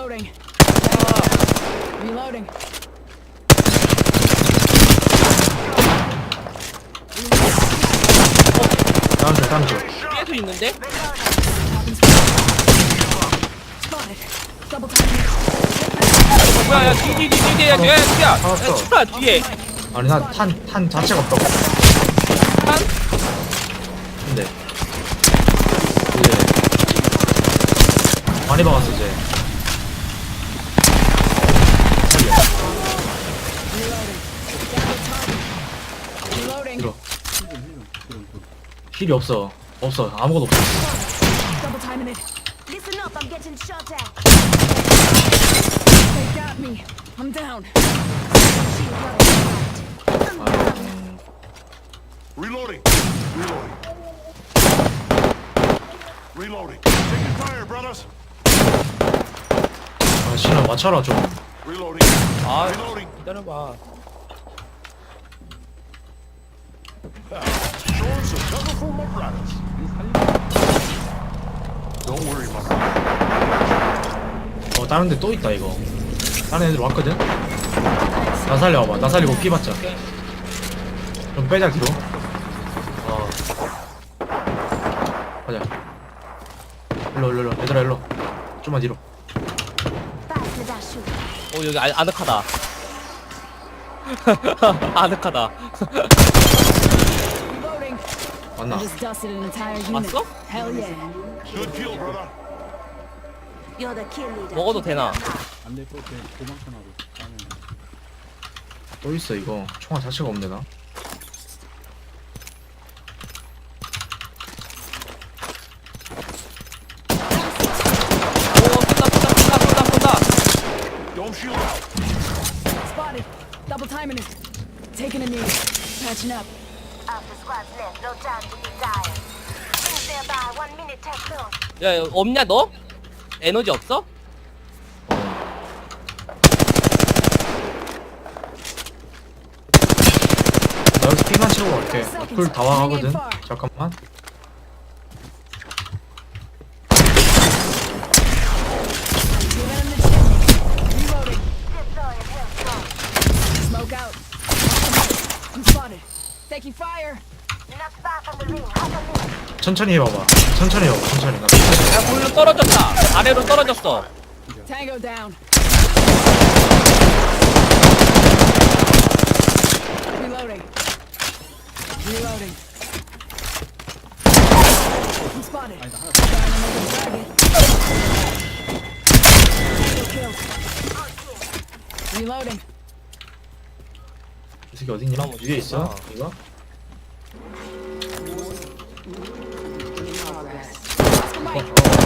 Reloading. Reloading. 줄 다음 줄 뒤에도 있는데? Spotted. Double timing. 어, 뭐야 야 뒤뒤 뒤 뒤에 야 뒤에 뒤에 야 뒤에 아니 난탄탄 자체가 없다고 한 근데 이제 많이 박았어 이제 살려 Reloading. 밀어 힐이 없어 없어 아무것도 없어 Double timing it. Listen up, I'm getting shot at. They got me. I'm down. Shield right. 아, Reloading. Reloading. Reloading. Taking fire, brothers. 아 신아 맞춰라 좀 Reloading. 아 Reloading. 기다려봐 Showing some cover for my brothers. Don't worry, my brother. 어 다른 데 또 있다 이거 다른 애들 왔거든 나 살려와봐 나 살리고 피 받자 좀 빼자 뒤로 어 가자 일로 일로 일로 얘들아 일로 좀만 뒤로 Pass me that shoe. 오 여기 아, 아늑하다 아늑하다. 맞나 I just dusted an entire unit. 왔어? 먹어도 되나? now. 안돼 그렇게 도망쳐 나고 나는 또 있어 이거 총알 자체가 없네 나 오 쏜다 쏜다 쏜다 쏜다 쏜다 Don't shield out. Spotted. Double timing it. Taking a knee. Patching up. 야 야, 없냐 너? 에너지 없어? 나 여기서 피만 채우고 갈게 불다 와가거든 잠깐만. Smoke out. I'm spotted. 천천히 해봐봐 천천히 해봐 천천히 나야 불로 떨어졌다 아래로 떨어졌어 Tango down. Reloading. Reloading. I'm spotted. Down another target. Still killed. Reloading. 저기 어딨냐? 나무 위에 있어? 이거? 아, 네. 어, 어.